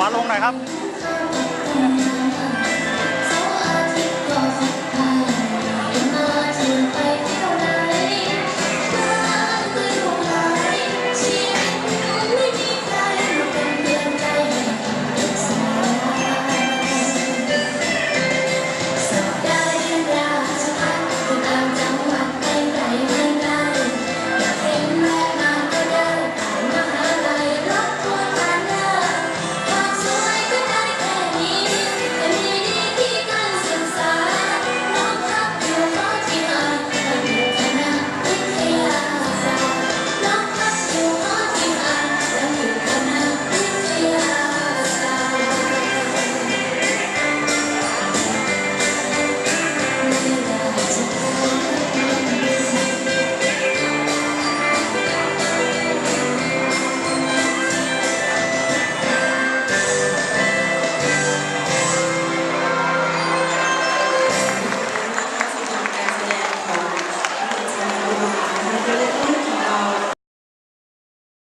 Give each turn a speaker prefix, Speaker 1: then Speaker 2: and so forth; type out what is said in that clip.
Speaker 1: ขวาลงหน่อย
Speaker 2: ครับ